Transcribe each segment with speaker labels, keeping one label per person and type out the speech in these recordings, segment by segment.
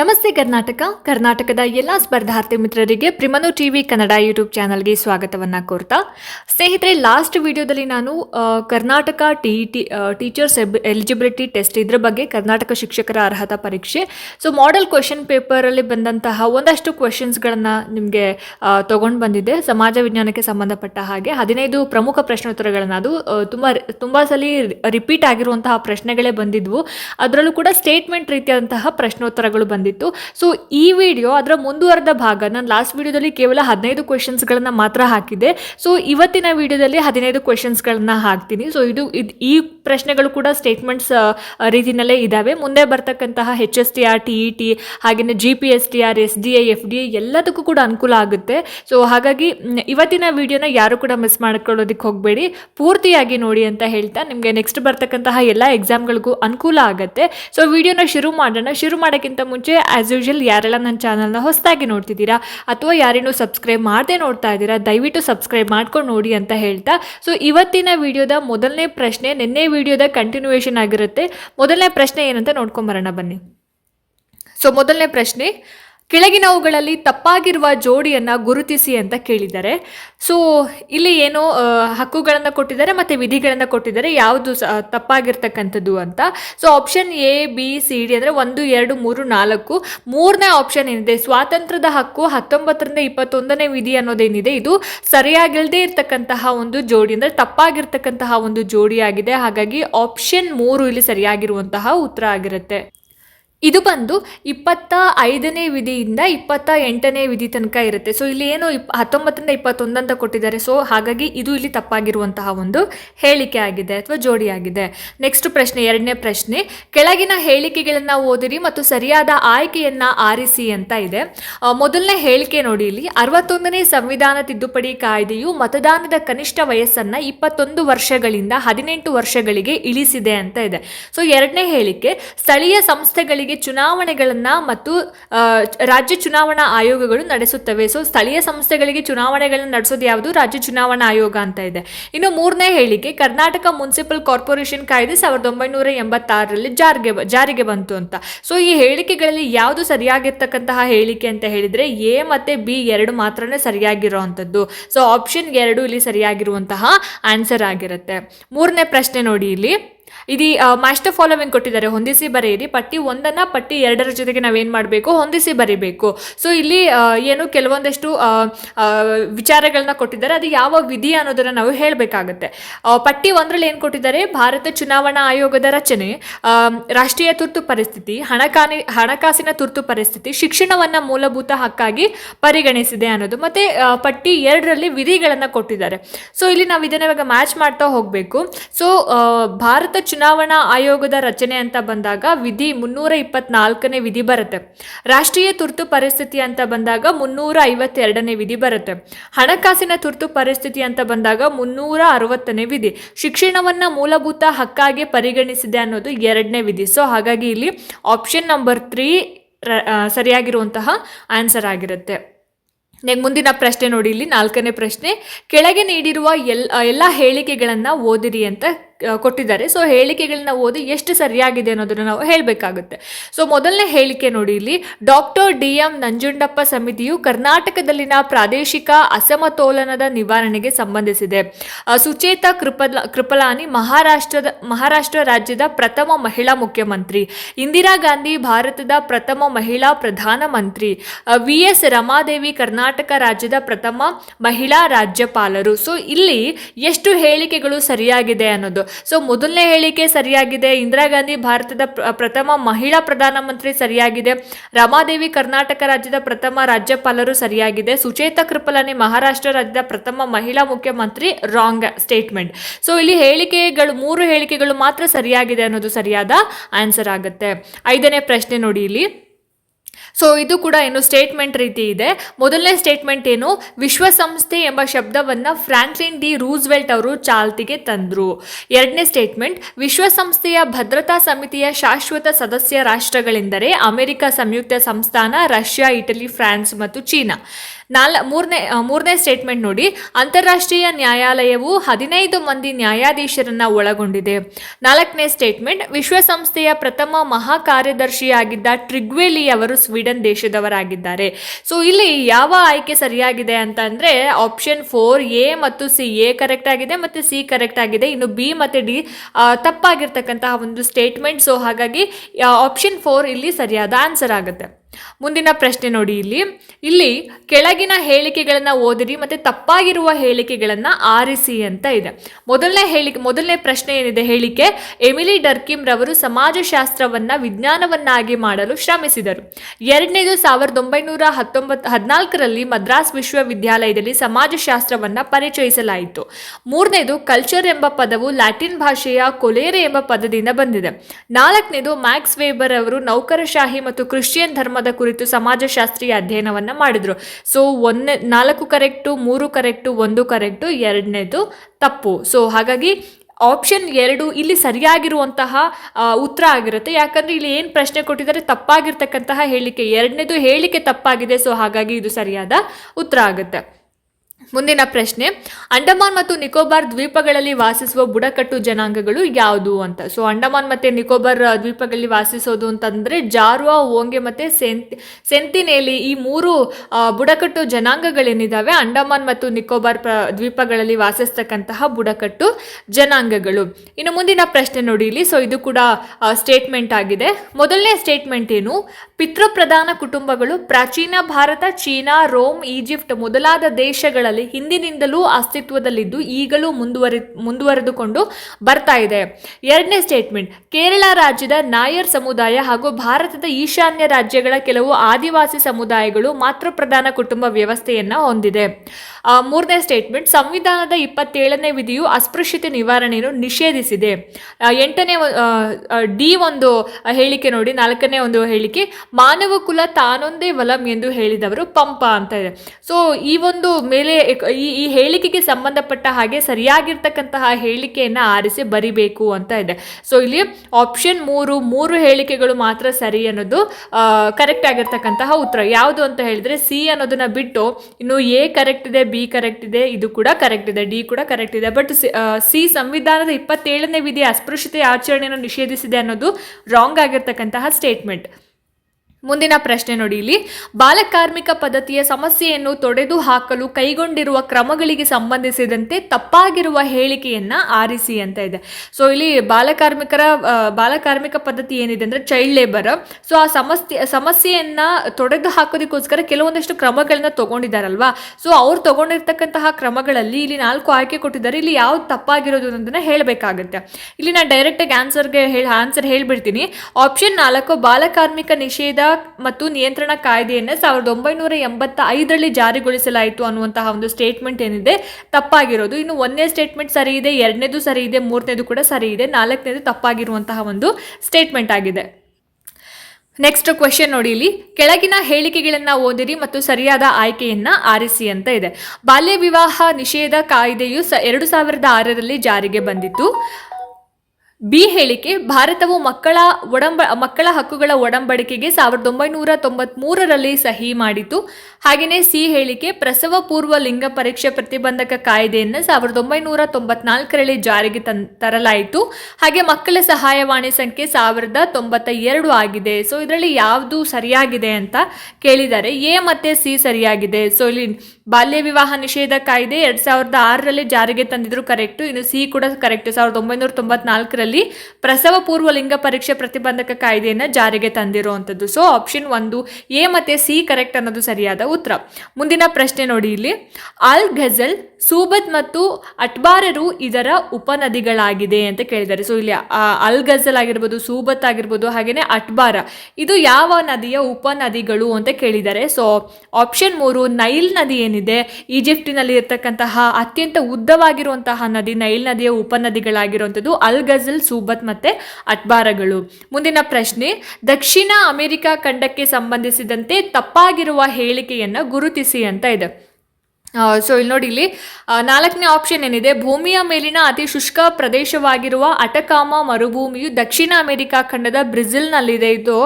Speaker 1: ನಮಸ್ತೆ ಕರ್ನಾಟಕ. ಕರ್ನಾಟಕದ ಎಲ್ಲ ಸ್ಪರ್ಧಾರ್ಥಿ ಮಿತ್ರರಿಗೆ ಪ್ರಿಮನು ಟಿವಿ ಕನ್ನಡ ಯೂಟ್ಯೂಬ್ ಚಾನಲ್ಗೆ ಸ್ವಾಗತವನ್ನು ಕೋರ್ತಾ. ಸ್ನೇಹಿತರೆ ಲಾಸ್ಟ್ ವಿಡಿಯೋದಲ್ಲಿ ನಾನು Karnataka T T teachers eligibility test ಇದ್ರ ಬಗ್ಗೆ ಕರ್ನಾಟಕ ಶಿಕ್ಷಕರ ಅರ್ಹತಾ ಪರೀಕ್ಷೆ. ಸೊ ಮಾಡೆಲ್ ಕ್ವೆಶನ್ ಪೇಪರಲ್ಲಿ ಬಂದಂತಹ ಒಂದಷ್ಟು ಕ್ವೆಶನ್ಸ್ಗಳನ್ನು ನಿಮಗೆ ತೊಗೊಂಡು ಬಂದಿದ್ದೆ. ಸಮಾಜ ವಿಜ್ಞಾನಕ್ಕೆ ಸಂಬಂಧಪಟ್ಟ ಹಾಗೆ ಹದಿನೈದು ಪ್ರಮುಖ ಪ್ರಶ್ನೋತ್ತರಗಳನ್ನು ಅದು ತುಂಬ ತುಂಬ ಸಲ ರಿಪೀಟ್ ಆಗಿರುವಂತಹ ಪ್ರಶ್ನೆಗಳೇ ಬಂದಿದ್ವು. ಅದರಲ್ಲೂ ಕೂಡ ಸ್ಟೇಟ್ಮೆಂಟ್ ರೀತಿಯಾದಂತಹ ಪ್ರಶ್ನೋತ್ತರಗಳು ಬಂದಿತ್ತು. ಸೊ ಈ ವಿಡಿಯೋ ಅದರ ಮುಂದುವರೆದ ಭಾಗ, ನಾನು ಲಾಸ್ಟ್ ವಿಡಿಯೋದಲ್ಲಿ ಕೇವಲ ಹದಿನೈದು ಕ್ವೆಶನ್ಸ್ಗಳನ್ನು ಮಾತ್ರ ಹಾಕಿದೆ ಸೊ ಇವತ್ತಿನ ವಿಡಿಯೋದಲ್ಲಿ ಹದಿನೈದು ಕ್ವೆಶನ್ಸ್ಗಳನ್ನು ಹಾಕ್ತೀನಿ. ಸೊ ಇದು ಈ ಪ್ರಶ್ನೆಗಳು ಕೂಡ ಸ್ಟೇಟ್ಮೆಂಟ್ಸ್ ರೀತಿಯಲ್ಲೇ ಇದ್ದಾವೆ ಮುಂದೆ ಬರ್ತಕ್ಕಂತಹ H S T R T E T ಹಾಗೆಯೇ G P S T R S D I F D I ಎಲ್ಲದಕ್ಕೂ ಕೂಡ ಅನುಕೂಲ ಆಗುತ್ತೆ. ಸೊ ಹಾಗಾಗಿ ಇವತ್ತಿನ ವಿಡಿಯೋನ ಯಾರು ಕೂಡ ಮಿಸ್ ಮಾಡ್ಕೊಳ್ಳೋದಕ್ಕೆ ಹೋಗಬೇಡಿ. ಪೂರ್ತಿಯಾಗಿ ನೋಡಿ ಅಂತ ಹೇಳ್ತಾ ನಿಮಗೆ ನೆಕ್ಸ್ಟ್ ಬರ್ತಕ್ಕಂತಹ ಎಲ್ಲ ಎಕ್ಸಾಮ್ಗಳಿಗೂ ಅನುಕೂಲ ಆಗುತ್ತೆ. ಸೊ ವಿಡಿಯೋನ ಶುರು ಮಾಡೋಣ. ಶುರು ಮಾಡೋಕ್ಕಿಂತ ಮುಂಚೆ ಆ್ಯಸ್ ಯೂಶುವಲ್ ಯಾರೆಲ್ಲ ನನ್ನ ಚಾನಲ್ನ ಹೊಸದಾಗಿ ನೋಡ್ತಿದ್ದೀರಾ, ಅಥವಾ ಯಾರೇನೂ ಸಬ್ಸ್ಕ್ರೈಬ್ ಮಾಡದೆ ನೋಡ್ತಾ ಇದ್ದೀರಾ, ದಯವಿಟ್ಟು ಸಬ್ಸ್ಕ್ರೈಬ್ ಮಾಡ್ಕೊಂಡು ನೋಡಿ ಅಂತ ಹೇಳ್ತಾ. ಸೊ ಇವತ್ತಿನ ವಿಡಿಯೋದ ಮೊದಲನೇ ಪ್ರಶ್ನೆ, ನಿನ್ನೆ ವಿಡಿಯೋದ ಕಂಟಿನ್ಯೂಯೇಷನ್ ಆಗಿರುತ್ತೆ. ಮೊದಲನೇ ಪ್ರಶ್ನೆ ಏನಂತ ನೋಡ್ಕೊಂಬರೋಣ ಬನ್ನಿ. ಸೊ ಮೊದಲನೇ ಪ್ರಶ್ನೆ ಕೆಳಗಿನವುಗಳಲ್ಲಿ ತಪ್ಪಾಗಿರುವ ಜೋಡಿಯನ್ನು ಗುರುತಿಸಿ ಅಂತ ಕೇಳಿದ್ದಾರೆ. ಸೊ ಇಲ್ಲಿ ಏನು ಹಕ್ಕುಗಳನ್ನು ಕೊಟ್ಟಿದ್ದಾರೆ, ಮತ್ತು ವಿಧಿಗಳನ್ನು ಕೊಟ್ಟಿದ್ದಾರೆ. ಯಾವುದು ತಪ್ಪಾಗಿರ್ತಕ್ಕಂಥದ್ದು ಅಂತ. So option A B C D ಅಂದರೆ ಒಂದು, ಎರಡು, ಮೂರು, ನಾಲ್ಕು. ಮೂರನೇ ಆಪ್ಷನ್ ಏನಿದೆ? ಸ್ವಾತಂತ್ರ್ಯದ ಹಕ್ಕು ಹತ್ತೊಂಬತ್ತರಿಂದ ಇಪ್ಪತ್ತೊಂದನೇ ವಿಧಿ ಅನ್ನೋದೇನಿದೆ? ಇದು ಸರಿಯಾಗಿಲ್ಲದೆ ಇರತಕ್ಕಂತಹ ಒಂದು ಜೋಡಿ, ಅಂದರೆ ತಪ್ಪಾಗಿರ್ತಕ್ಕಂತಹ ಒಂದು ಜೋಡಿಯಾಗಿದೆ. ಹಾಗಾಗಿ ಆಪ್ಷನ್ ಮೂರು ಇಲ್ಲಿ ಸರಿಯಾಗಿರುವಂತಹ ಉತ್ತರ ಆಗಿರುತ್ತೆ. ಇದು ಬಂದು ಇಪ್ಪತ್ತ ಐದನೇ ವಿಧಿಯಿಂದ ಇಪ್ಪತ್ತ ಎಂಟನೇ ವಿಧಿ ತನಕ ಇರುತ್ತೆ. ಸೊ ಇಲ್ಲಿ ಏನು ಇಪ್, ಹತ್ತೊಂಬತ್ತರಿಂದ ಇಪ್ಪತ್ತೊಂದಂತ ಕೊಟ್ಟಿದ್ದಾರೆ. ಸೊ ಹಾಗಾಗಿ ಇದು ಇಲ್ಲಿ ತಪ್ಪಾಗಿರುವಂತಹ ಒಂದು ಹೇಳಿಕೆ ಆಗಿದೆ ಅಥವಾ ಜೋಡಿಯಾಗಿದೆ ನೆಕ್ಸ್ಟ್ ಪ್ರಶ್ನೆ, ಎರಡನೇ ಪ್ರಶ್ನೆ. ಕೆಳಗಿನ ಹೇಳಿಕೆಗಳನ್ನು ಓದಿರಿ ಮತ್ತು ಸರಿಯಾದ ಆಯ್ಕೆಯನ್ನು ಆರಿಸಿ ಅಂತ ಇದೆ. ಮೊದಲನೇ ಹೇಳಿಕೆ ನೋಡಿ ಇಲ್ಲಿ. ಅರವತ್ತೊಂದನೇ ಸಂವಿಧಾನ ತಿದ್ದುಪಡಿ ಕಾಯ್ದೆಯು ಮತದಾನದ ಕನಿಷ್ಠ ವಯಸ್ಸನ್ನ ಇಪ್ಪತ್ತೊಂದು ವರ್ಷಗಳಿಂದ ಹದಿನೆಂಟು ವರ್ಷಗಳಿಗೆ ಇಳಿಸಿದೆ ಅಂತ ಇದೆ. ಸೊ ಎರಡನೇ ಹೇಳಿಕೆ, ಸ್ಥಳೀಯ ಸಂಸ್ಥೆಗಳಿಗೆ ಚುನಾವಣೆಗಳನ್ನ ಮತ್ತು ರಾಜ್ಯ ಚುನಾವಣಾ ಆಯೋಗಗಳು ನಡೆಸುತ್ತವೆ. ಸೊ ಸ್ಥಳೀಯ ಸಂಸ್ಥೆಗಳಿಗೆ ಚುನಾವಣೆಗಳನ್ನು ನಡೆಸೋದು ಯಾವುದು? ರಾಜ್ಯ ಚುನಾವಣಾ ಆಯೋಗ ಅಂತ ಇದೆ. ಇನ್ನು ಮೂರನೇ ಹೇಳಿಕೆ, ಕರ್ನಾಟಕ ಮುನ್ಸಿಪಲ್ ಕಾರ್ಪೊರೇಷನ್ ಕಾಯ್ದೆ ಸಾವಿರದ ಒಂಬೈನೂರ ಎಂಬತ್ತಾರರಲ್ಲಿ ಜಾರಿಗೆ ಜಾರಿಗೆ ಬಂತು ಅಂತ. ಸೊ ಈ ಹೇಳಿಕೆಗಳಲ್ಲಿ ಯಾವುದು ಸರಿಯಾಗಿರ್ತಕ್ಕಂತಹ ಹೇಳಿಕೆ ಅಂತ ಹೇಳಿದರೆ, ಎ ಮತ್ತು ಬಿ ಎರಡು ಮಾತ್ರನೇ ಸರಿಯಾಗಿರುವಂಥದ್ದು ಸೊ ಆಪ್ಷನ್ ಎರಡು ಇಲ್ಲಿ ಸರಿಯಾಗಿರುವಂತಹ ಆನ್ಸರ್ ಆಗಿರುತ್ತೆ. ಮೂರನೇ ಪ್ರಶ್ನೆ ನೋಡಿ ಇಲ್ಲಿ. ಇದು ಮಾಸ್ಟರ್ ಫಾಲೋವಿಂಗ್ ಕೊಟ್ಟಿದ್ದಾರೆ? ಹೊಂದಿಸಿ ಬರೆಯಿರಿ. ಪಟ್ಟಿ ಒಂದನ್ನ ಪಟ್ಟಿ ಎರಡರ ಜೊತೆಗೆ ನಾವೇನು ಮಾಡಬೇಕು? ಹೊಂದಿಸಿ ಬರಿಬೇಕು. ಸೊ ಇಲ್ಲಿ ಏನು ಕೆಲವೊಂದಷ್ಟು ವಿಚಾರಗಳನ್ನ ಕೊಟ್ಟಿದ್ದಾರೆ. ಅದು ಯಾವ ವಿಧಿ ಅನ್ನೋದನ್ನ ನಾವು ಹೇಳಬೇಕಾಗತ್ತೆ. ಪಟ್ಟಿ ಒಂದರಲ್ಲಿ ಏನು ಕೊಟ್ಟಿದ್ದಾರೆ? ಭಾರತ ಚುನಾವಣಾ ಆಯೋಗದ ರಚನೆ ರಾಷ್ಟ್ರೀಯ ತುರ್ತು ಪರಿಸ್ಥಿತಿ, ಹಣಕಾನಿ, ಹಣಕಾಸಿನ ತುರ್ತು ಪರಿಸ್ಥಿತಿ, ಶಿಕ್ಷಣವನ್ನ ಮೂಲಭೂತ ಹಕ್ಕಾಗಿ ಪರಿಗಣಿಸಿದೆ ಅನ್ನೋದು. ಮತ್ತೆ ಪಟ್ಟಿ ಎರಡರಲ್ಲಿ ವಿಧಿಗಳನ್ನು ಕೊಟ್ಟಿದ್ದಾರೆ. ಸೊ ಇಲ್ಲಿ ನಾವು ಇದನ್ನ ಇವಾಗ ಮ್ಯಾಚ್ ಮಾಡ್ತಾ ಹೋಗಬೇಕು. ಸೊ ಭಾರತ ಚುನಾವಣಾ ಆಯೋಗದ ರಚನೆ ಅಂತ ಬಂದಾಗ ವಿಧಿ ಮುನ್ನೂರ ಇಪ್ಪತ್ನಾಲ್ಕನೇ ವಿಧಿ ಬರುತ್ತೆ. ರಾಷ್ಟ್ರೀಯ ತುರ್ತು ಪರಿಸ್ಥಿತಿ ಅಂತ ಬಂದಾಗ ಮುನ್ನೂರ ಐವತ್ತೆರಡನೇ ವಿಧಿ ಬರುತ್ತೆ. ಹಣಕಾಸಿನ ತುರ್ತು ಪರಿಸ್ಥಿತಿ ಅಂತ ಬಂದಾಗ ಮುನ್ನೂರ ಅರವತ್ತನೇ ವಿಧಿ. ಶಿಕ್ಷಣವನ್ನ ಮೂಲಭೂತ ಹಕ್ಕಾಗಿ ಪರಿಗಣಿಸಿದೆ ಅನ್ನೋದು ಎರಡನೇ ವಿಧಿ. ಸೊ ಹಾಗಾಗಿ ಇಲ್ಲಿ ಆಪ್ಷನ್ ನಂಬರ್ ತ್ರೀ ಸರಿಯಾಗಿರುವಂತಹ ಆನ್ಸರ್ ಆಗಿರುತ್ತೆ. ನೆಕ್, ಮುಂದಿನ ಪ್ರಶ್ನೆ ನೋಡಿ. ಇಲ್ಲಿ ನಾಲ್ಕನೇ ಪ್ರಶ್ನೆ, ಕೆಳಗೆ ನೀಡಿರುವ ಎಲ್ ಎಲ್ಲ ಹೇಳಿಕೆಗಳನ್ನು ಓದಿರಿ ಅಂತ ಕೊಟ್ಟಿದ್ದಾರೆ. ಸೊ ಹೇಳಿಕೆಗಳನ್ನ ಓದಿ ಎಷ್ಟು ಸರಿಯಾಗಿದೆ ಅನ್ನೋದನ್ನು ನಾವು ಹೇಳಬೇಕಾಗುತ್ತೆ. ಸೊ ಮೊದಲನೇ ಹೇಳಿಕೆ ನೋಡಿ ಇಲ್ಲಿ ಡಾಕ್ಟರ್ ಡಿ ಎಂ ನಂಜುಂಡಪ್ಪ ಸಮಿತಿಯು ಕರ್ನಾಟಕದಲ್ಲಿನ ಪ್ರಾದೇಶಿಕ ಅಸಮತೋಲನದ ನಿವಾರಣೆಗೆ ಸಂಬಂಧಿಸಿದೆ. ಸುಚೇತ ಕೃಪಲ, ಕೃಪಲಾನಿ ಮಹಾರಾಷ್ಟ್ರದ, ಮಹಾರಾಷ್ಟ್ರ ರಾಜ್ಯದ ಪ್ರಥಮ ಮಹಿಳಾ ಮುಖ್ಯಮಂತ್ರಿ, ಇಂದಿರಾ ಗಾಂಧಿ ಭಾರತದ ಪ್ರಥಮ ಮಹಿಳಾ ಪ್ರಧಾನಮಂತ್ರಿ ವಿ ಎಸ್ ರಮಾದೇವಿ ಕರ್ನಾಟಕ ರಾಜ್ಯದ ಪ್ರಥಮ ಮಹಿಳಾ ರಾಜ್ಯಪಾಲರು. ಸೊ ಇಲ್ಲಿ ಎಷ್ಟು ಹೇಳಿಕೆಗಳು ಸರಿಯಾಗಿದೆ ಅನ್ನೋದು. ಸೊ ಮೊದಲನೇ ಹೇಳಿಕೆ ಸರಿಯಾಗಿದೆ. ಇಂದಿರಾ ಗಾಂಧಿ ಭಾರತದ ಪ್ರಥಮ ಮಹಿಳಾ ಪ್ರಧಾನಮಂತ್ರಿ ಸರಿಯಾಗಿದೆ. ರಮಾದೇವಿ ಕರ್ನಾಟಕ ರಾಜ್ಯದ ಪ್ರಥಮ ರಾಜ್ಯಪಾಲರು ಸರಿಯಾಗಿದೆ. ಸುಚೇತಾ ಕೃಪಲಾನಿ ಮಹಾರಾಷ್ಟ್ರ ರಾಜ್ಯದ ಪ್ರಥಮ ಮಹಿಳಾ ಮುಖ್ಯಮಂತ್ರಿ ರಾಂಗ್ ಸ್ಟೇಟ್ಮೆಂಟ್ ಸೊ ಇಲ್ಲಿ ಹೇಳಿಕೆಗಳು, ಮೂರು ಹೇಳಿಕೆಗಳು ಮಾತ್ರ ಸರಿಯಾಗಿದೆ ಅನ್ನೋದು ಸರಿಯಾದ ಆನ್ಸರ್ ಆಗುತ್ತೆ. ಐದನೇ ಪ್ರಶ್ನೆ ನೋಡಿ ಇಲ್ಲಿ. ಸೊ ಇದು ಕೂಡ ಏನು ಸ್ಟೇಟ್ಮೆಂಟ್ ರೀತಿ ಇದೆ. ಮೊದಲನೇ ಸ್ಟೇಟ್ಮೆಂಟ್ ಏನು? ವಿಶ್ವಸಂಸ್ಥೆ ಎಂಬ ಶಬ್ದವನ್ನು ಫ್ರಾಂಕ್ಲಿನ್ ಡಿ ರೂಸ್ವೆಲ್ಟ್ ಅವರು ಚಾಲ್ತಿಗೆ ತಂದರು. ಎರಡನೇ ಸ್ಟೇಟ್ಮೆಂಟ್ ವಿಶ್ವಸಂಸ್ಥೆಯ ಭದ್ರತಾ ಸಮಿತಿಯ ಶಾಶ್ವತ ಸದಸ್ಯ ರಾಷ್ಟ್ರಗಳೆಂದರೆ ಅಮೆರಿಕ ಸಂಯುಕ್ತ ಸಂಸ್ಥಾನ, ರಷ್ಯಾ, ಇಟಲಿ, ಫ್ರಾನ್ಸ್ ಮತ್ತು ಚೀನಾ. ನಾಲ್, ಮೂರನೇ ಮೂರನೇ ಸ್ಟೇಟ್ಮೆಂಟ್ ನೋಡಿ. ಅಂತಾರಾಷ್ಟ್ರೀಯ ನ್ಯಾಯಾಲಯವು ಹದಿನೈದು ಮಂದಿ ನ್ಯಾಯಾಧೀಶರನ್ನು ಒಳಗೊಂಡಿದೆ. ನಾಲ್ಕನೇ ಸ್ಟೇಟ್ಮೆಂಟ್ ವಿಶ್ವಸಂಸ್ಥೆಯ ಪ್ರಥಮ ಮಹಾ ಕಾರ್ಯದರ್ಶಿಯಾಗಿದ್ದ ಟ್ರಿಗ್ವೇಲಿ ಅವರು ಸ್ವೀಡನ್ ದೇಶದವರಾಗಿದ್ದಾರೆ. ಸೊ ಇಲ್ಲಿ ಯಾವ ಆಯ್ಕೆ ಸರಿಯಾಗಿದೆ ಅಂತ ಅಂದ್ರೆ ಆಪ್ಷನ್ ಫೋರ್ ಎ ಮತ್ತು ಸಿ ಎ ಕರೆಕ್ಟ್ ಆಗಿದೆ ಮತ್ತೆ ಸಿ ಕರೆಕ್ಟ್ ಆಗಿದೆ. ಇನ್ನು ಬಿ ಮತ್ತೆ ಡಿ ತಪ್ಪಾಗಿರ್ತಕ್ಕಂತಹ ಒಂದು ಸ್ಟೇಟ್ಮೆಂಟ್ ಸೊ ಹಾಗಾಗಿ ಆಪ್ಷನ್ ಫೋರ್ ಇಲ್ಲಿ ಸರಿಯಾದ ಆನ್ಸರ್ ಆಗುತ್ತೆ. ಮುಂದಿನ ಪ್ರಶ್ನೆ ನೋಡಿ ಇಲ್ಲಿ. ಇಲ್ಲಿ ಕೆಳಗಿನ ಹೇಳಿಕೆಗಳನ್ನು ಓದಿರಿ ಮತ್ತೆ ತಪ್ಪಾಗಿರುವ ಹೇಳಿಕೆಗಳನ್ನು ಆರಿಸಿ ಅಂತ ಇದೆ. ಮೊದಲನೇ ಹೇಳಿಕೆ, ಮೊದಲನೇ ಪ್ರಶ್ನೆ ಏನಿದೆ? ಹೇಳಿಕೆ, ಎಮಿಲಿ ಡರ್ಕಿಮ್ ರವರು ಸಮಾಜಶಾಸ್ತ್ರವನ್ನ ವಿಜ್ಞಾನವನ್ನಾಗಿ ಮಾಡಲು ಶ್ರಮಿಸಿದರು. ಎರಡನೇದು ಸಾವಿರದ ಒಂಬೈನೂರ ಹತ್ತೊಂಬತ್ತು ಹದಿನಾಲ್ಕರಲ್ಲಿ ಮದ್ರಾಸ್ ವಿಶ್ವವಿದ್ಯಾಲಯದಲ್ಲಿ ಸಮಾಜಶಾಸ್ತ್ರವನ್ನ ಪರಿಚಯಿಸಲಾಯಿತು. ಮೂರನೇದು, ಕಲ್ಚರ್ ಎಂಬ ಪದವು ಲ್ಯಾಟಿನ್ ಭಾಷೆಯ ಕೊಲೇರೆ ಎಂಬ ಪದದಿಂದ ಬಂದಿದೆ. ನಾಲ್ಕನೇದು, ಮ್ಯಾಕ್ಸ್ ವೇಬರ್ ಅವರು ನೌಕರಶಾಹಿ ಮತ್ತು ಕ್ರಿಶ್ಚಿಯನ್ ಧರ್ಮದ ಕುರಿತು ಸಮಾಜಶಾಸ್ತ್ರೀಯ ಅಧ್ಯಯನವನ್ನ ಮಾಡಿದ್ರು. ಸೊ ಒಂದ್ ನಾಲ್ಕು ಕರೆಕ್ಟು, ಮೂರು ಕರೆಕ್ಟು, ಒಂದು ಕರೆಕ್ಟು, ಎರಡನೇದು ತಪ್ಪು. ಸೊ ಹಾಗಾಗಿ ಆಪ್ಷನ್ ಎರಡು ಇಲ್ಲಿ ಸರಿಯಾಗಿರುವಂತಹ ಉತ್ತರ ಆಗಿರುತ್ತೆ. ಯಾಕಂದ್ರೆ ಇಲ್ಲಿ ಏನು ಪ್ರಶ್ನೆ ಕೊಟ್ಟಿದ್ದಾರೆ? ತಪ್ಪಾಗಿರ್ತಕ್ಕಂತಹ ಹೇಳಿಕೆ. ಎರಡನೇದು ಹೇಳಿಕೆ ತಪ್ಪಾಗಿದೆ. ಸೊ ಹಾಗಾಗಿ ಇದು ಸರಿಯಾದ ಉತ್ತರ ಆಗುತ್ತೆ. ಮುಂದಿನ ಪ್ರಶ್ನೆ, ಅಂಡಮಾನ್ ಮತ್ತು ನಿಕೋಬಾರ್ ದ್ವೀಪಗಳಲ್ಲಿ ವಾಸಿಸುವ ಬುಡಕಟ್ಟು ಜನಾಂಗಗಳು ಯಾವುದು ಅಂತ? ಸೊ ಅಂಡಮಾನ್ ಮತ್ತು ನಿಕೋಬಾರ್ ದ್ವೀಪಗಳಲ್ಲಿ ವಾಸಿಸೋದು ಅಂತಂದ್ರೆ ಜಾರ್ವಾ, ಓಂಗೆ ಮತ್ತು ಸೆಂತ್, ಸೆಂತಿನೇಲಿ ಈ ಮೂರು ಬುಡಕಟ್ಟು ಜನಾಂಗಗಳೇನಿದ್ದಾವೆ ಅಂಡಮಾನ್ ಮತ್ತು ನಿಕೋಬಾರ್ ಪ್ರ, ದ್ವೀಪಗಳಲ್ಲಿ ವಾಸಿಸ್ತಕ್ಕಂತಹ ಬುಡಕಟ್ಟು ಜನಾಂಗಗಳು. ಇನ್ನು ಮುಂದಿನ ಪ್ರಶ್ನೆ ನೋಡಿ ಇಲ್ಲಿ. ಸೊ ಇದು ಕೂಡ ಸ್ಟೇಟ್ಮೆಂಟ್ ಆಗಿದೆ. ಮೊದಲನೇ ಸ್ಟೇಟ್ಮೆಂಟ್ ಏನು? ಪಿತೃಪ್ರಧಾನ ಕುಟುಂಬಗಳು ಪ್ರಾಚೀನ ಭಾರತ, ಚೀನಾ, ರೋಮ್, ಈಜಿಪ್ಟ್ ಮೊದಲಾದ ದೇಶಗಳಲ್ಲಿ ಹಿಂದಿನಿಂದಲೂ ಅಸ್ತಿತ್ವದಲ್ಲಿದ್ದು ಈಗಲೂ ಮುಂದುವರಿ, ಮುಂದುವರೆದುಕೊಂಡು ಬರ್ತಾ ಇದೆ. ಎರಡನೇ ಸ್ಟೇಟ್ಮೆಂಟ್. ಕೇರಳ ರಾಜ್ಯದ ನಾಯರ್ ಸಮುದಾಯ ಹಾಗೂ ಭಾರತದ ಈಶಾನ್ಯ ರಾಜ್ಯಗಳ ಕೆಲವು ಆದಿವಾಸಿ ಸಮುದಾಯಗಳು ಮಾತೃಪ್ರಧಾನ ಕುಟುಂಬ ವ್ಯವಸ್ಥೆಯನ್ನ ಹೊಂದಿದೆ. ಮೂರನೇ ಸ್ಟೇಟ್ಮೆಂಟ್. ಸಂವಿಧಾನದ ಇಪ್ಪತ್ತೇಳನೇ ವಿಧಿಯು ಅಸ್ಪೃಶ್ಯತೆ ನಿವಾರಣೆಯನ್ನು ನಿಷೇಧಿಸಿದೆ. ಎಂಟನೇ ಡಿ ಒಂದು ಹೇಳಿಕೆ ನೋಡಿ, ನಾಲ್ಕನೇ ಒಂದು ಹೇಳಿಕೆ. ಮಾನವ ಕುಲ ತಾನೊಂದೇ ವಲಂ ಎಂದು ಹೇಳಿದವರು ಪಂಪ ಅಂತ ಇದೆ. ಸೊ ಈ ಒಂದು ಮೇಲೆ ಈ ಈ ಹೇಳಿಕೆಗೆ ಸಂಬಂಧಪಟ್ಟ ಹಾಗೆ ಸರಿಯಾಗಿರ್ತಕ್ಕಂತಹ ಹೇಳಿಕೆಯನ್ನು ಆರಿಸಿ ಬರಿಬೇಕು ಅಂತ ಇದೆ. ಸೊ ಇಲ್ಲಿ ಆಪ್ಷನ್ ಮೂರು ಮೂರು ಹೇಳಿಕೆಗಳು ಮಾತ್ರ ಸರಿ ಅನ್ನೋದು ಕರೆಕ್ಟ್ ಆಗಿರ್ತಕ್ಕಂತಹ ಉತ್ತರ. ಯಾವುದು ಅಂತ ಹೇಳಿದ್ರೆ, ಸಿ ಅನ್ನೋದನ್ನ ಬಿಟ್ಟು ಇನ್ನು ಎ ಕರೆಕ್ಟ್ ಇದೆ, ಬಿ ಕರೆಕ್ಟ್ ಇದೆ, ಇದು ಕೂಡ ಕರೆಕ್ಟ್ ಇದೆ, ಡಿ ಕೂಡ ಕರೆಕ್ಟ್ ಇದೆ. ಬಟ್ ಸಿ ಸಂವಿಧಾನದ ಇಪ್ಪತ್ತೇಳನೇ ವಿಧಿ ಅಸ್ಪೃಶ್ಯತೆ ಆಚರಣೆಯನ್ನು ನಿಷೇಧಿಸಿದೆ ಅನ್ನೋದು ರಾಂಗ್ ಆಗಿರ್ತಕ್ಕಂತಹ ಸ್ಟೇಟ್ಮೆಂಟ್ ಮುಂದಿನ ಪ್ರಶ್ನೆ ನೋಡಿ ಇಲ್ಲಿ. ಬಾಲಕಾರ್ಮಿಕ ಪದ್ಧತಿಯ ಸಮಸ್ಯೆಯನ್ನು ತೊಡೆದು ಹಾಕಲು ಕೈಗೊಂಡಿರುವ ಕ್ರಮಗಳಿಗೆ ಸಂಬಂಧಿಸಿದಂತೆ ತಪ್ಪಾಗಿರುವ ಹೇಳಿಕೆಯನ್ನು ಆರಿಸಿ ಅಂತ ಇದೆ. ಸೊ ಇಲ್ಲಿ ಬಾಲಕಾರ್ಮಿಕರ ಬಾಲಕಾರ್ಮಿಕ ಪದ್ಧತಿ ಏನಿದೆ ಅಂದ್ರೆ ಚೈಲ್ಡ್ ಲೇಬರ್ ಸೊ ಆ ಸಮಸ್ಯೆ, ಸಮಸ್ಯೆಯನ್ನು ತೊಡೆದು ಹಾಕೋದಕ್ಕೋಸ್ಕರ ಕೆಲವೊಂದಷ್ಟು ಕ್ರಮಗಳನ್ನ ತಗೊಂಡಿದ್ದಾರಲ್ವಾ? ಸೊ ಅವ್ರು ತಗೊಂಡಿರ್ತಕ್ಕಂತಹ ಕ್ರಮಗಳಲ್ಲಿ ಇಲ್ಲಿ ನಾಲ್ಕು ಆಯ್ಕೆ ಕೊಟ್ಟಿದ್ದಾರೆ. ಇಲ್ಲಿ ಯಾವ್ದು ತಪ್ಪಾಗಿರೋದು ಅನ್ನೋದನ್ನ ಹೇಳಬೇಕಾಗುತ್ತೆ. ಇಲ್ಲಿ ನಾನು ಡೈರೆಕ್ಟಾಗಿ ಆನ್ಸರ್ಗೆ ಹೇಳಿ ಆನ್ಸರ್ ಹೇಳಿಬಿಡ್ತೀನಿ. ಆಪ್ಷನ್ ನಾಲ್ಕು ಬಾಲಕಾರ್ಮಿಕ ನಿಷೇಧ ಮತ್ತು ನಿಯಂತ್ರಣ ಕಾಯ್ದೆಯನ್ನು ಸಾವಿರದ ಒಂಬೈನೂರ ಎಂಬತ್ತ ಐದರಲ್ಲಿ ಜಾರಿಗೊಳಿಸಲಾಯಿತು ಅನ್ನುವಂತಹ ಒಂದು ಸ್ಟೇಟ್ಮೆಂಟ್ ಏನಿದೆ, ತಪ್ಪಾಗಿರೋದು. ಇನ್ನು ಒಂದನೇ ಸ್ಟೇಟ್ಮೆಂಟ್ ಸರಿ ಇದೆ, ಎರಡನೇದು ಸರಿ ಇದೆ, ಮೂರನೇದು ಕೂಡ ಸರಿ ಇದೆ, ನಾಲ್ಕನೇದು ತಪ್ಪಾಗಿರುವಂತಹ ಒಂದು ಸ್ಟೇಟ್ಮೆಂಟ್ ಆಗಿದೆ. ನೆಕ್ಸ್ಟ್ ಕ್ವೆಶನ್ ನೋಡಿ ಇಲ್ಲಿ. ಕೆಳಗಿನ ಹೇಳಿಕೆಗಳನ್ನು ಓದಿರಿ ಮತ್ತು ಸರಿಯಾದ ಆಯ್ಕೆಯನ್ನು ಆರಿಸಿ ಅಂತ ಇದೆ. ಬಾಲ್ಯ ವಿವಾಹ ನಿಷೇಧ ಕಾಯ್ದೆಯು ಸ ಎರಡು ಸಾವಿರದ ಆರರಲ್ಲಿ ಜಾರಿಗೆ ಬಂದಿತ್ತು. ಬಿ ಹೇಳಿಕೆ ಭಾರತವು ಮಕ್ಕಳ ಒಡಂಬ ಮಕ್ಕಳ ಹಕ್ಕುಗಳ ಒಡಂಬಡಿಕೆಗೆ ಸಾವಿರದ ಒಂಬೈನೂರ ತೊಂಬತ್ಮೂರರಲ್ಲಿ ಸಹಿ ಮಾಡಿತು. ಹಾಗೆಯೇ ಸಿ ಹೇಳಿಕೆ ಪ್ರಸವ ಪೂರ್ವ ಲಿಂಗ ಪರೀಕ್ಷೆ ಪ್ರತಿಬಂಧಕ ಕಾಯ್ದೆಯನ್ನು ಸಾವಿರದ ಒಂಬೈನೂರ ತೊಂಬತ್ನಾಲ್ಕರಲ್ಲಿ ಜಾರಿಗೆ ತರಲಾಯಿತು. ಹಾಗೆ ಮಕ್ಕಳ ಸಹಾಯವಾಣಿ ಸಂಖ್ಯೆ ಸಾವಿರದ ತೊಂಬತ್ತ ಎರಡು ಆಗಿದೆ. ಸೊ, ಇದರಲ್ಲಿ ಯಾವುದು ಸರಿಯಾಗಿದೆ ಅಂತ ಕೇಳಿದ್ದಾರೆ ಎ ಮತ್ತೆ ಸಿ ಸರಿಯಾಗಿದೆ. ಸೊ, ಇಲ್ಲಿ ಬಾಲ್ಯ ವಿವಾಹ ನಿಷೇಧ ಕಾಯ್ದೆ ಎರಡು ಸಾವಿರದ ಆರರಲ್ಲಿ ಜಾರಿಗೆ ತಂದಿದ್ರು ಕರೆಕ್ಟು. ಇನ್ನು ಸಿ ಕೂಡ ಕರೆಕ್ಟ್. ಸಾವಿರದ ಒಂಬೈನೂರ ತೊಂಬತ್ನಾಲ್ಕರಲ್ಲಿ ಪ್ರಸವ ಪೂರ್ವ ಲಿಂಗ ಪರೀಕ್ಷೆ ಪ್ರತಿಬಂಧಕ ಕಾಯ್ದೆಯನ್ನು ಜಾರಿಗೆ ತಂದಿರುವಂಥದ್ದು. ಸೊ, ಆಪ್ಷನ್ ಒಂದು ಎ ಮತ್ತೆ ಸಿ ಕರೆಕ್ಟ್ ಅನ್ನೋದು ಸರಿಯಾದ ಉತ್ತರ. ಮುಂದಿನ ಪ್ರಶ್ನೆ ನೋಡಿ ಇಲ್ಲಿ. ಅಲ್ ಘಜಲ್, ಸೂಬತ್ ಮತ್ತು ಅಟ್ಬಾರರು ಇದರ ಉಪನದಿಗಳಾಗಿದೆ ಅಂತ ಕೇಳಿದ್ದಾರೆ. ಸೊ ಇಲ್ಲಿ ಅಲ್ ಗಜಲ್ ಆಗಿರ್ಬೋದು, ಸೂಬತ್ ಆಗಿರ್ಬೋದು, ಹಾಗೇನೆ ಅಟ್ಬಾರ. ಇದು ಯಾವ ನದಿಯ ಉಪನದಿಗಳು ಅಂತ ಕೇಳಿದ್ದಾರೆ. ಸೊ ಆಪ್ಷನ್ ಮೂರು, ನೈಲ್ ನದಿ ಏನಿದೆ? ಈಜಿಪ್ಟಿನಲ್ಲಿ ಇರತಕ್ಕಂತಹ ಅತ್ಯಂತ ಉದ್ದವಾಗಿರುವಂತಹ ನದಿ, ನೈಲ್ ನದಿಯ ಉಪನದಿಗಳಾಗಿರುವಂಥದ್ದು ಅಲ್ ಗಜಲ್ ಸೂಬತ್ ಮತ್ತೆ ಅಟ್ಬಾರಗಳು. ಮುಂದಿನ ಪ್ರಶ್ನೆ, ದಕ್ಷಿಣ ಅಮೆರಿಕ ಖಂಡಕ್ಕೆ ಸಂಬಂಧಿಸಿದಂತೆ ತಪ್ಪಾಗಿರುವ ಹೇಳಿಕೆಯನ್ನ ಗುರುತಿಸಿ ಅಂತ ಇದೆ. ಸೊ ಇಲ್ಲಿ ನೋಡಿ ಇಲ್ಲಿ ನಾಲ್ಕನೇ ಆಪ್ಷನ್ ಏನಿದೆ? ಭೂಮಿಯ ಮೇಲಿನ ಅತಿ ಶುಷ್ಕ ಪ್ರದೇಶವಾಗಿರುವ ಅಟಕಾಮ ಮರುಭೂಮಿಯು ದಕ್ಷಿಣ ಅಮೆರಿಕಾ ಖಂಡದ ಬ್ರೆಜಿಲ್ನಲ್ಲಿದೆ. ಇದು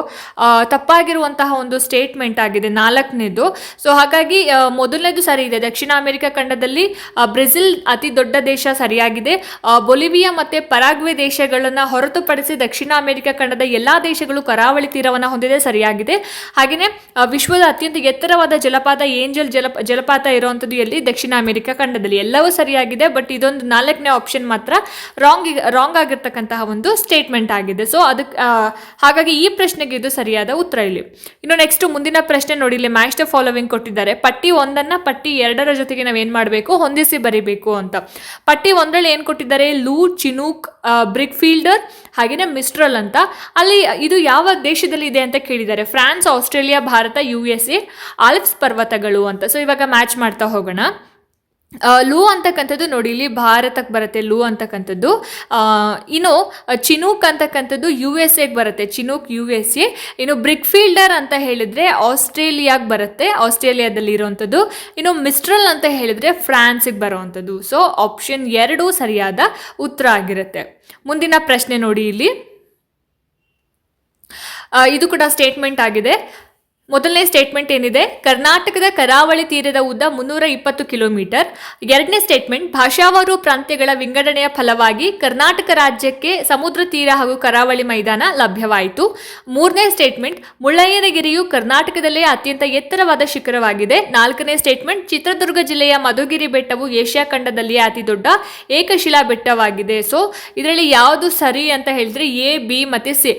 Speaker 1: ತಪ್ಪಾಗಿರುವಂತಹ ಒಂದು ಸ್ಟೇಟ್ಮೆಂಟ್ ಆಗಿದೆ, ನಾಲ್ಕನೇದು. ಸೊ ಹಾಗಾಗಿ ಮೊದಲನೇದು ಸರಿ ಇದೆ. ದಕ್ಷಿಣ ಅಮೆರಿಕಾ ಖಂಡದಲ್ಲಿ ಬ್ರೆಜಿಲ್ ಅತಿ ದೊಡ್ಡ ದೇಶ ಸರಿಯಾಗಿದೆ. ಬೊಲಿವಿಯಾ ಮತ್ತೆ ಪರಾಗ್ವೆ ದೇಶಗಳನ್ನು ಹೊರತುಪಡಿಸಿ ದಕ್ಷಿಣ ಅಮೆರಿಕಾ ಖಂಡದ ಎಲ್ಲಾ ದೇಶಗಳು ಕರಾವಳಿ ತೀರವನ್ನು ಹೊಂದಿದೆ, ಸರಿಯಾಗಿದೆ. ಹಾಗೆಯೇ ವಿಶ್ವದ ಅತ್ಯಂತ ಎತ್ತರವಾದ ಜಲಪಾತ ಏಂಜಲ್ ಜಲಪ, ಜಲಪಾತ ಇರುವಂಥದ್ದು ಎಲ್ಲಿ ದಕ್ಷಿಣ ಅಮೆರಿಕಾ ಖಂಡದಲ್ಲಿ ಎಲ್ಲವೂ ಸರಿಯಾಗಿದೆ, ಬಟ್ ಇದೊಂದು ನಾಲ್ಕನೇ ಆಪ್ಷನ್ ಮಾತ್ರ ರಾಂಗ್ ರಾಂಗ್ ಆಗಿರ್ತಕ್ಕಂತಹ ಒಂದು ಸ್ಟೇಟ್ಮೆಂಟ್ ಆಗಿದೆ. ಸೊ ಅದಕ್ಕೆ ಹಾಗಾಗಿ ಈ ಪ್ರಶ್ನೆಗೆ ಇದು ಸರಿಯಾದ ಉತ್ತರ ಇಲ್ಲಿ. ಇನ್ನು ನೆಕ್ಸ್ಟ್ ಮುಂದಿನ ಪ್ರಶ್ನೆ ನೋಡಿ, ಇಲ್ಲಿ ಮ್ಯಾಚ್ ದ ಫಾಲೋವಿಂಗ್ ಕೊಟ್ಟಿದ್ದಾರೆ. ಪಟ್ಟಿ ಒಂದನ್ನ ಪಟ್ಟಿ ಎರಡರ ಜೊತೆಗೆ ನಾವೇನು ಮಾಡಬೇಕು? ಹೊಂದಿಸಿ ಬರಿಬೇಕು ಅಂತ. ಪಟ್ಟಿ ಒಂದರಲ್ಲಿ ಏನು ಕೊಟ್ಟಿದ್ದಾರೆ? ಲೂ, ಚಿನೂಕ್ ಬ್ರಿಕ್ ಫೀಲ್ಡರ್ ಹಾಗೆಯೇ ಮಿಸ್ಟ್ರಲ್ ಅಂತ. ಅಲ್ಲಿ ಇದು ಯಾವ ದೇಶದಲ್ಲಿ ಇದೆ ಅಂತ ಕೇಳಿದ್ದಾರೆ. France, Australia, Bharat, U S Alps ಪರ್ವತಗಳು ಅಂತ. ಸೊ ಇವಾಗ ಮ್ಯಾಚ್ ಮಾಡ್ತಾ ಹೋಗೋಣ. ಆ, ಲೂ ಅಂತಕ್ಕಂಥದ್ದು ನೋಡಿ ಇಲ್ಲಿ ಭಾರತಕ್ಕೆ ಬರುತ್ತೆ ಲೂ ಅಂತಕ್ಕಂಥದ್ದು. ಇನ್ನು ಚಿನೂಕ್ ಅಂತಕ್ಕಂಥದ್ದು ಯು ಎಸ್ ಎಗೆ ಬರುತ್ತೆ ಚಿನೂಕ್ ಯು ಎಸ್ ಎ ಇನ್ನು ಬ್ರಿಕ್ ಫೀಲ್ಡರ್ ಅಂತ ಹೇಳಿದ್ರೆ ಆಸ್ಟ್ರೇಲಿಯಾಗೆ ಬರುತ್ತೆ ಆಸ್ಟ್ರೇಲಿಯಾದಲ್ಲಿ ಇರುವಂಥದ್ದು ಇನ್ನು ಮಿಸ್ಟ್ರಲ್ ಅಂತ ಹೇಳಿದ್ರೆ ಫ್ರಾನ್ಸಿಗೆ ಬರುವಂಥದ್ದು ಸೊ ಆಪ್ಷನ್ ಎರಡು ಸರಿಯಾದ ಉತ್ತರ ಆಗಿರುತ್ತೆ. ಮುಂದಿನ ಪ್ರಶ್ನೆ ನೋಡಿ ಇಲ್ಲಿ. ಇದು ಕೂಡ ಸ್ಟೇಟ್ಮೆಂಟ್ ಆಗಿದೆ. ಮೊದಲನೇ ಸ್ಟೇಟ್ಮೆಂಟ್ ಏನಿದೆ? ಕರ್ನಾಟಕದ ಕರಾವಳಿ ತೀರದ ಉದ್ದ ಮುನ್ನೂರ ಇಪ್ಪತ್ತು ಕಿಲೋಮೀಟರ್. ಎರಡನೇ ಸ್ಟೇಟ್ಮೆಂಟ್ ಭಾಷಾವಾರು ಪ್ರಾಂತ್ಯಗಳ ವಿಂಗಡಣೆಯ ಫಲವಾಗಿ ಕರ್ನಾಟಕ ರಾಜ್ಯಕ್ಕೆ ಸಮುದ್ರ ತೀರ ಹಾಗೂ ಕರಾವಳಿ ಮೈದಾನ ಲಭ್ಯವಾಯಿತು. ಮೂರನೇ ಸ್ಟೇಟ್ಮೆಂಟ್ ಮುಳ್ಳಯ್ಯನಗಿರಿಯು ಕರ್ನಾಟಕದಲ್ಲೇ ಅತ್ಯಂತ ಎತ್ತರವಾದ ಶಿಖರವಾಗಿದೆ. ನಾಲ್ಕನೇ ಸ್ಟೇಟ್ಮೆಂಟ್ ಚಿತ್ರದುರ್ಗ ಜಿಲ್ಲೆಯ ಮಧುಗಿರಿ ಬೆಟ್ಟವು ಏಷ್ಯಾ ಖಂಡದಲ್ಲಿಯೇ ಅತಿ ದೊಡ್ಡ ಏಕಶಿಲಾ ಬೆಟ್ಟವಾಗಿದೆ. ಸೊ ಇದರಲ್ಲಿ ಯಾವುದು ಸರಿ ಅಂತ ಹೇಳಿದ್ರೆ ಎ ಬಿ ಮತ್ತೆ ಸಿ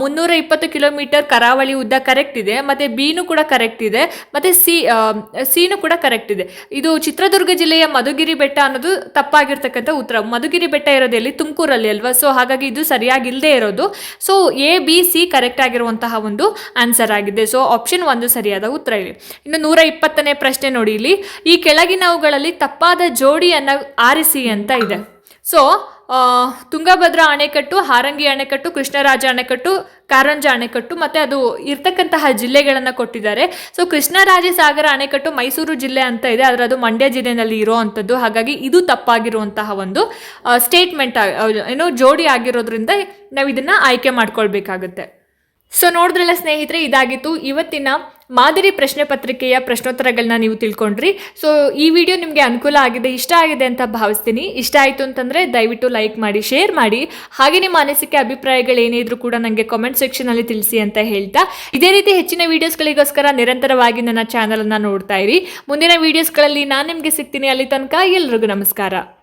Speaker 1: ಮುನ್ನೂರ ಇಪ್ಪತ್ತು ಕಿಲೋಮೀಟರ್ ಕರಾವಳಿ ಉದ್ದ ಕರೆಕ್ಟ್ ಇದೆ. ಮತ್ತೆ ಬಿನು ಕೂಡ ಕರೆಕ್ಟ್ ಇದೆ. ಮತ್ತೆ ಸಿ ಸಿನೂ ಕೂಡ ಕರೆಕ್ಟ್ ಇದೆ. ಇದು ಚಿತ್ರದುರ್ಗ ಜಿಲ್ಲೆಯ ಮಧುಗಿರಿ ಬೆಟ್ಟ ಅನ್ನೋದು ತಪ್ಪಾಗಿರ್ತಕ್ಕಂಥ ಉತ್ತರ. ಮಧುಗಿರಿ ಬೆಟ್ಟ ಇರೋದು ಎಲ್ಲಿ ತುಮಕೂರಲ್ಲಿ ಅಲ್ವಾ? ಸೊ ಹಾಗಾಗಿ ಇದು ಸರಿಯಾಗಿಲ್ಲದೆ ಇರೋದು. So A B C correct ಆಗಿರುವಂತಹ ಒಂದು ಆನ್ಸರ್ ಆಗಿದೆ. ಸೊ ಆಪ್ಷನ್ ಒಂದು ಸರಿಯಾದ ಉತ್ತರ ಇಲ್ಲಿ. ಇನ್ನು ನೂರ ಇಪ್ಪತ್ತನೇ ಪ್ರಶ್ನೆ ನೋಡಿ ಇಲ್ಲಿ. ಈ ಕೆಳಗಿನವುಗಳಲ್ಲಿ ತಪ್ಪಾದ ಜೋಡಿಯನ್ನು ಆರಿಸಿ ಅಂತ ಇದೆ. ಸೊ ತುಂಗಭದ್ರಾ ಅಣೆಕಟ್ಟು, ಹಾರಂಗಿ ಅಣೆಕಟ್ಟು, ಕೃಷ್ಣರಾಜ ಅಣೆಕಟ್ಟು, ಕಾರಂಜ ಅಣೆಕಟ್ಟು, ಮತ್ತೆ ಅದು ಇರ್ತಕ್ಕಂತಹ ಜಿಲ್ಲೆಗಳನ್ನು ಕೊಟ್ಟಿದ್ದಾರೆ. ಸೊ ಕೃಷ್ಣರಾಜ ಸಾಗರ ಅಣೆಕಟ್ಟು ಮೈಸೂರು ಜಿಲ್ಲೆ ಅಂತ ಇದೆ. ಆದರೆ ಅದು ಮಂಡ್ಯ ಜಿಲ್ಲೆನಲ್ಲಿ ಇರೋವಂಥದ್ದು ಹಾಗಾಗಿ ಇದು ತಪ್ಪಾಗಿರುವಂತಹ ಒಂದು ಸ್ಟೇಟ್ಮೆಂಟ್ ಏನೋ ಜೋಡಿ ಆಗಿರೋದ್ರಿಂದ ನಾವು ಇದನ್ನ ಆಯ್ಕೆ ಮಾಡ್ಕೊಳ್ಬೇಕಾಗುತ್ತೆ. ಸೊ ನೋಡಿದ್ರಲ್ಲ ಸ್ನೇಹಿತರೆ, ಇದಾಗಿತ್ತು. ಇವತ್ತಿನ ಮಾದರಿ ಪ್ರಶ್ನೆ ಪತ್ರಿಕೆಯ ಪ್ರಶ್ನೋತ್ತರಗಳನ್ನ ನೀವು ತಿಳ್ಕೊಂಡ್ರಿ. ಸೊ ಈ ವಿಡಿಯೋ ನಿಮಗೆ ಅನುಕೂಲ ಆಗಿದೆ, ಇಷ್ಟ ಆಗಿದೆ ಅಂತ ಭಾವಿಸ್ತೀನಿ. ಇಷ್ಟ ಆಯಿತು ಅಂತಂದರೆ ದಯವಿಟ್ಟು ಲೈಕ್ ಮಾಡಿ ಶೇರ್ ಮಾಡಿ. ಹಾಗೆ ನಿಮ್ಮ ಅನಿಸಿಕೆ, ಅಭಿಪ್ರಾಯಗಳು ಏನೇ ಇದ್ರೂ ಕೂಡ ನನಗೆ ಕಾಮೆಂಟ್ ಸೆಕ್ಷನಲ್ಲಿ ತಿಳಿಸಿ ಅಂತ ಹೇಳ್ತಾ. ಇದೇ ರೀತಿ ಹೆಚ್ಚಿನ ವೀಡಿಯೋಸ್ಗಳಿಗೋಸ್ಕರ ನಿರಂತರವಾಗಿ ನನ್ನ ಚಾನಲನ್ನು ನೋಡ್ತಾ ಇರಿ. ಮುಂದಿನ ವೀಡಿಯೋಸ್ಗಳಲ್ಲಿ ನಾನು ನಿಮಗೆ ಸಿಗ್ತೀನಿ ಅಲ್ಲಿ ತನಕ. ಎಲ್ರಿಗೂ ನಮಸ್ಕಾರ.